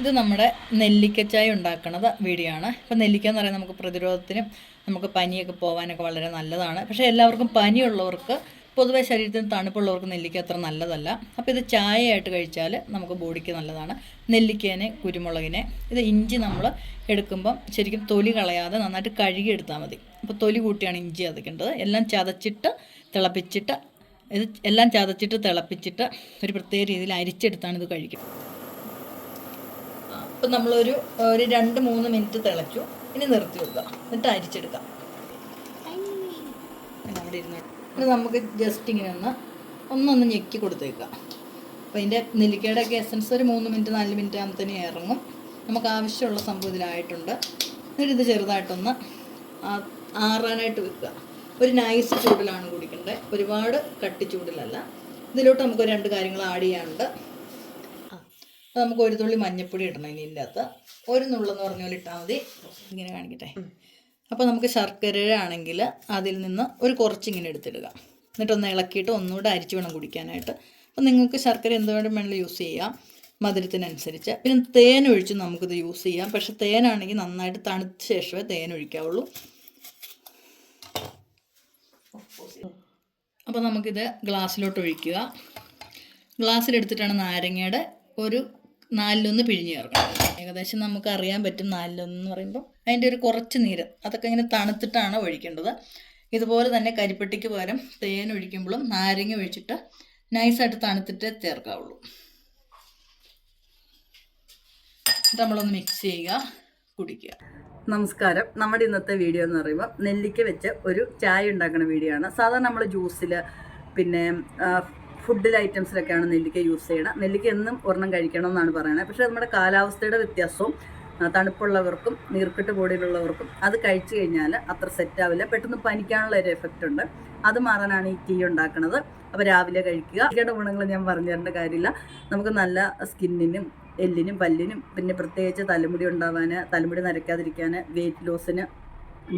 ഇത് നമ്മുടെ നെല്ലിക്കച്ചായ ഉണ്ടാക്കുന്നത് വീഡിയോ ആണ് ഇപ്പം നെല്ലിക്ക എന്ന് പറയുന്നത് നമുക്ക് പ്രതിരോധത്തിനും നമുക്ക് പനിയൊക്കെ പോകാനൊക്കെ വളരെ നല്ലതാണ്. പക്ഷേ എല്ലാവർക്കും പനിയുള്ളവർക്ക് പൊതുവെ ശരീരത്തിന് തണുപ്പുള്ളവർക്ക് നെല്ലിക്ക അത്ര നല്ലതല്ല. അപ്പോൾ ഇത് ചായയായിട്ട് കഴിച്ചാൽ നമുക്ക് ബോഡിക്ക് നല്ലതാണ്. നെല്ലിക്കേനെ കുരുമുളകിനെ ഇത് ഇഞ്ചി നമ്മൾ എടുക്കുമ്പം ശരിക്കും തൊലി കളയാതെ നന്നായിട്ട് കഴുകി എടുത്താൽ മതി. അപ്പോൾ തൊലി കൂട്ടിയാണ് ഇഞ്ചി അതക്കേണ്ടത് എല്ലാം ചതച്ചിട്ട് തിളപ്പിച്ചിട്ട് ഇത് എല്ലാം ചതച്ചിട്ട് തിളപ്പിച്ചിട്ട് ഒരു പ്രത്യേക രീതിയിൽ അരിച്ചെടുത്താണ് ഇത് കഴിക്കുന്നത് അപ്പം നമ്മളൊരു ഒരു രണ്ട് മൂന്ന് മിനിറ്റ് തിളച്ചു ഇനി നിർത്തി വെക്കുക. എന്നിട്ട് അരിച്ചെടുക്കാം. ഇനി നമുക്ക് ജസ്റ്റ് ഇങ്ങനെ ഒന്ന് ഒന്നൊന്ന് ഞെക്കി കൊടുത്തേക്കുക അപ്പോൾ അതിന്റെ നെല്ലിക്കയുടെ എസൻസ് ഒരു മൂന്ന് മിനിറ്റ് നാല് മിനിറ്റ് ആകുമ്പോഴത്തേനും ഇറങ്ങും. നമുക്ക് ആവശ്യമുള്ള സംഭവം ഇതിലായിട്ടുണ്ട്. എന്നിട്ട് ഇത് ചെറുതായിട്ടൊന്ന് ആറാനായിട്ട് വെക്കുക. ഒരു നൈസ് ചൂടിലാണ് കുടിക്കേണ്ടത് ഒരുപാട് കട്ടി ചൂടിലല്ല ഇതിലോട്ട് നമുക്ക് രണ്ട് കാര്യങ്ങൾ ആഡ് ചെയ്യാനുണ്ട്. നമുക്ക് ഒരു തുള്ളി മഞ്ഞപ്പൊടി ഇടണം ഇനി ഇല്ലാത്ത ഒരു നുള്ളെന്ന് പറഞ്ഞ പോലെ ഇട്ടാൽ മതി. ഇങ്ങനെ കാണിക്കട്ടെ. അപ്പോൾ നമുക്ക് ശർക്കര ആണെങ്കിൽ അതിൽ നിന്ന് ഒരു കുറച്ചിങ്ങനെ എടുത്തിടുക. എന്നിട്ടൊന്ന് ഇളക്കിയിട്ട് ഒന്നുകൂടെ അരിച്ച് വേണം കുടിക്കാനായിട്ട്. അപ്പോൾ നിങ്ങൾക്ക് ശർക്കര എന്ത് വേണം വേണമെങ്കിലും യൂസ് ചെയ്യാം. മധുരത്തിനനുസരിച്ച്. പിന്നെ തേൻ ഒഴിച്ച് നമുക്കിത് യൂസ് ചെയ്യാം. പക്ഷെ തേനാണെങ്കിൽ നന്നായിട്ട് തണുത്ത ശേഷമേ തേൻ ഒഴിക്കാവുള്ളൂ. അപ്പോൾ നമുക്കിത് ഗ്ലാസ്സിലോട്ട് ഒഴിക്കുക. ഗ്ലാസ്സിലെടുത്തിട്ടാണ് നാരങ്ങയുടെ ഒരു നാലിലൊന്ന് പിഴിഞ്ഞു ചേർക്കണം. ഏകദേശം നമുക്ക് അറിയാൻ പറ്റും നാലിലൊന്ന് എന്ന് പറയുമ്പോൾ അതിന്റെ ഒരു കുറച്ച് നീര്. അതൊക്കെ ഇങ്ങനെ തണുത്തിട്ടാണ് ഒഴിക്കേണ്ടത്. ഇതുപോലെ തന്നെ കരിപ്പെട്ടിക്ക് പകരം തേൻ ഒഴിക്കുമ്പോഴും നാരങ്ങ ഒഴിച്ചിട്ട് നൈസായിട്ട് തണുത്തിട്ട് ചേർക്കാവുള്ളൂ. നമ്മളൊന്ന് മിക്സ് ചെയ്യുക കുടിക്കുക. നമസ്കാരം. നമ്മുടെ ഇന്നത്തെ വീഡിയോ എന്ന് പറയുമ്പോൾ നെല്ലിക്ക വെച്ച് ഒരു ചായ ഉണ്ടാക്കുന്ന വീഡിയോ ആണ്. സാധാരണ നമ്മൾ ജ്യൂസിൽ പിന്നെ ഫുഡിൽ ഐറ്റംസിലൊക്കെയാണ് നെല്ലിക്ക യൂസ് ചെയ്യണം. നെല്ലിക്ക എന്നും ഒരെണ്ണം കഴിക്കണം എന്നാണ് പറയുന്നത് പക്ഷേ നമ്മുടെ കാലാവസ്ഥയുടെ വ്യത്യാസവും തണുപ്പുള്ളവർക്കും നീർക്കെട്ട് ബോഡിയിലുള്ളവർക്കും അത് കഴിച്ചു കഴിഞ്ഞാൽ അത്ര സെറ്റ് ആവില്ല. പെട്ടെന്ന് പനിക്കാനുള്ള ഒരു എഫക്റ്റ് ഉണ്ട്. അത് മാറാനാണ് ഈ ടീ ഉണ്ടാക്കുന്നത് അപ്പോൾ രാവിലെ കഴിക്കുക. ഇതിന്റെ ഗുണങ്ങൾ ഞാൻ പറഞ്ഞു തരേണ്ട കാര്യമില്ല. നമുക്ക് നല്ല സ്കിന്നിനും എല്ലിനും പല്ലിനും പിന്നെ പ്രത്യേകിച്ച് തലമുടി ഉണ്ടാവാൻ തലമുടി നരയ്ക്കാതിരിക്കാൻ വെയിറ്റ് ലോസിന്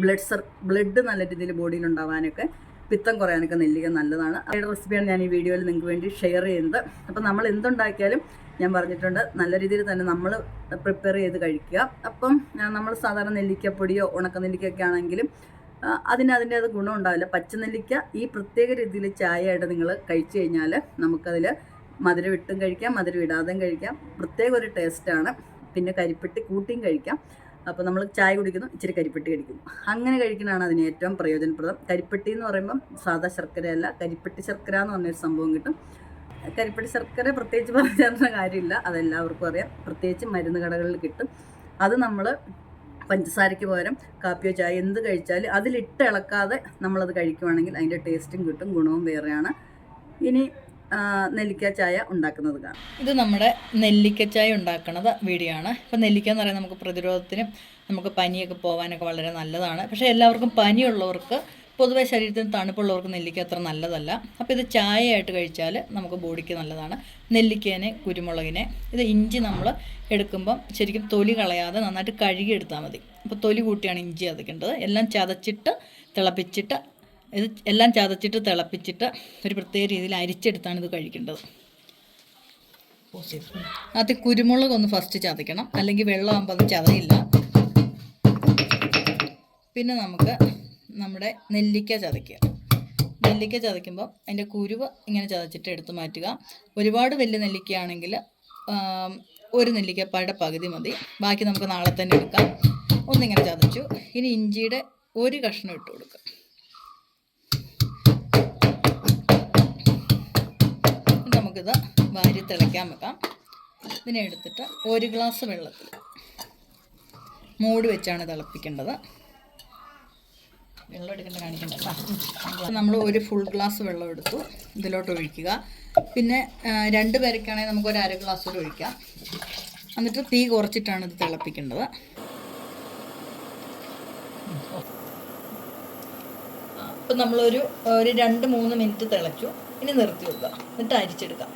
ബ്ലഡ് സർ ബ്ലഡ് നല്ല രീതിയിൽ ബോഡിയിൽ ഉണ്ടാവാനൊക്കെ പിത്തം കുറയാനൊക്കെ നെല്ലിക്ക നല്ലതാണ്. അതിന്റെ റെസിപ്പിയാണ് ഞാൻ ഈ വീഡിയോയിൽ നിങ്ങൾക്ക് വേണ്ടി ഷെയർ ചെയ്യുന്നത്. അപ്പോൾ നമ്മൾ എന്തുണ്ടാക്കിയാലും ഞാൻ പറഞ്ഞിട്ടുണ്ട് നല്ല രീതിയിൽ തന്നെ നമ്മൾ പ്രിപ്പയർ ചെയ്ത് കഴിക്കുക. അപ്പം നമ്മൾ സാധാരണ നെല്ലിക്കപ്പൊടിയോ ഉണക്ക നെല്ലിക്കയൊക്കെ ആണെങ്കിലും അതിന് അതിന്റെ അത് ഗുണം ഉണ്ടാവില്ല. പച്ചനെല്ലിക്ക ഈ പ്രത്യേക രീതിയിൽ ചായയായിട്ട് നിങ്ങൾ കഴിച്ചു കഴിഞ്ഞാൽ നമുക്കതിൽ മധുരം ഇട്ടും കഴിക്കാം മധുരം ഇടാതെയും കഴിക്കാം. പ്രത്യേക ഒരു ടേസ്റ്റാണ് പിന്നെ കരിപ്പെട്ടി കൂട്ടിയും കഴിക്കാം. അപ്പോൾ നമ്മൾ ചായ കുടിക്കുന്നു ഇച്ചിരി കരിപ്പെട്ടി കഴിക്കുന്നു. അങ്ങനെ കഴിക്കുന്നതാണ് അതിന് ഏറ്റവും പ്രയോജനപ്രദം. കരിപ്പെട്ടി എന്ന് പറയുമ്പം സാധാ ശർക്കരയല്ല കരിപ്പെട്ടി ശർക്കര എന്ന് പറഞ്ഞൊരു സംഭവം കിട്ടും. കരിപ്പെട്ടി ശർക്കര പ്രത്യേകിച്ച് പറഞ്ഞ കാര്യമില്ല അതെല്ലാവർക്കും അറിയാം. പ്രത്യേകിച്ച് മരുന്ന് കടകളിൽ കിട്ടും. അത് നമ്മൾ പഞ്ചസാരയ്ക്ക് പകരം കാപ്പിയോ ചായ എന്ത് കഴിച്ചാലും അതിലിട്ട് ഇളക്കാതെ നമ്മളത് കഴിക്കുവാണെങ്കിൽ അതിന്റെ ടേസ്റ്റും കിട്ടും ഗുണവും വേറെയാണ്. ഇനി നെല്ലിക്ക ചായ ഉണ്ടാക്കുന്നത് കാണാം. ഇത് നമ്മുടെ നെല്ലിക്ക ചായ ഉണ്ടാക്കുന്നത് വീഡിയോ ആണ്. ഇപ്പം നെല്ലിക്ക എന്ന് പറയുന്നത് നമുക്ക് പ്രതിരോധത്തിനും നമുക്ക് പനിയൊക്കെ പോകാനൊക്കെ വളരെ നല്ലതാണ്. പക്ഷേ എല്ലാവർക്കും പനിയുള്ളവർക്ക് പൊതുവെ ശരീരത്തിന് തണുപ്പുള്ളവർക്ക് നെല്ലിക്ക അത്ര നല്ലതല്ല. അപ്പോൾ ഇത് ചായയായിട്ട് കഴിച്ചാൽ നമുക്ക് ബോഡിക്ക് നല്ലതാണ്. നെല്ലിക്കേനെ കുരുമുളകിനെ ഇത് ഇഞ്ചി നമ്മൾ എടുക്കുമ്പം ശരിക്കും തൊലി കളയാതെ നന്നായിട്ട് കഴുകി എടുത്താൽ മതി. അപ്പോൾ തൊലി കൂട്ടിയാണ് ഇഞ്ചി അതക്കേണ്ടത് എല്ലാം ചതച്ചിട്ട് തിളപ്പിച്ചിട്ട് ഇത് എല്ലാം ചതച്ചിട്ട് തിളപ്പിച്ചിട്ട് ഒരു പ്രത്യേക രീതിയിൽ അരിച്ചെടുത്താണ് ഇത് കഴിക്കേണ്ടത്. അത് കുരുമുളക് ഒന്ന് ഫസ്റ്റ് ചതയ്ക്കണം. അല്ലെങ്കിൽ വെള്ളമാകുമ്പോൾ അത് ചതയില്ല. പിന്നെ നമുക്ക് നമ്മുടെ നെല്ലിക്ക ചതയ്ക്കുക. നെല്ലിക്ക ചതയ്ക്കുമ്പോൾ അതിന്റെ കുരുവ് ഇങ്ങനെ ചതച്ചിട്ട് എടുത്ത് മാറ്റുക. ഒരുപാട് വലിയ നെല്ലിക്കയാണെങ്കിൽ ഒരു നെല്ലിക്കപ്പായുടെ പകുതി മതി. ബാക്കി നമുക്ക് നാളെ തന്നെ എടുക്കാം. ഒന്നിങ്ങനെ ചതച്ചു. ഇനി ഇഞ്ചിയുടെ ഒരു കഷ്ണം ഇട്ട് കൊടുക്കുക. നമുക്കിത് വാരി തിളയ്ക്കാൻ വെക്കാം. ഇതിനെ എടുത്തിട്ട് ഒരു ഗ്ലാസ് വെള്ളത്തിൽ മൂടി വെച്ചാണ് തിളപ്പിക്കേണ്ടത്. വെള്ളം എടുക്കേണ്ട കാണിക്കണ്ട നമ്മൾ ഒരു ഫുൾ ഗ്ലാസ് വെള്ളം എടുത്തു ഇതിലോട്ട് ഒഴിക്കുക. പിന്നെ രണ്ട് പേരൊക്കെയാണെങ്കിൽ നമുക്ക് ഒരു അര ഗ്ലാസ് കൂടി ഒഴിക്കാം. എന്നിട്ട് തീ കുറച്ചിട്ടാണ് ഇത് തിളപ്പിക്കേണ്ടത്. അപ്പം നമ്മളൊരു ഒരു രണ്ട് മൂന്ന് മിനിറ്റ് തിളച്ചു. ഇനി നിർത്തി വെക്കുക. എന്നിട്ട് അരിച്ചെടുക്കാം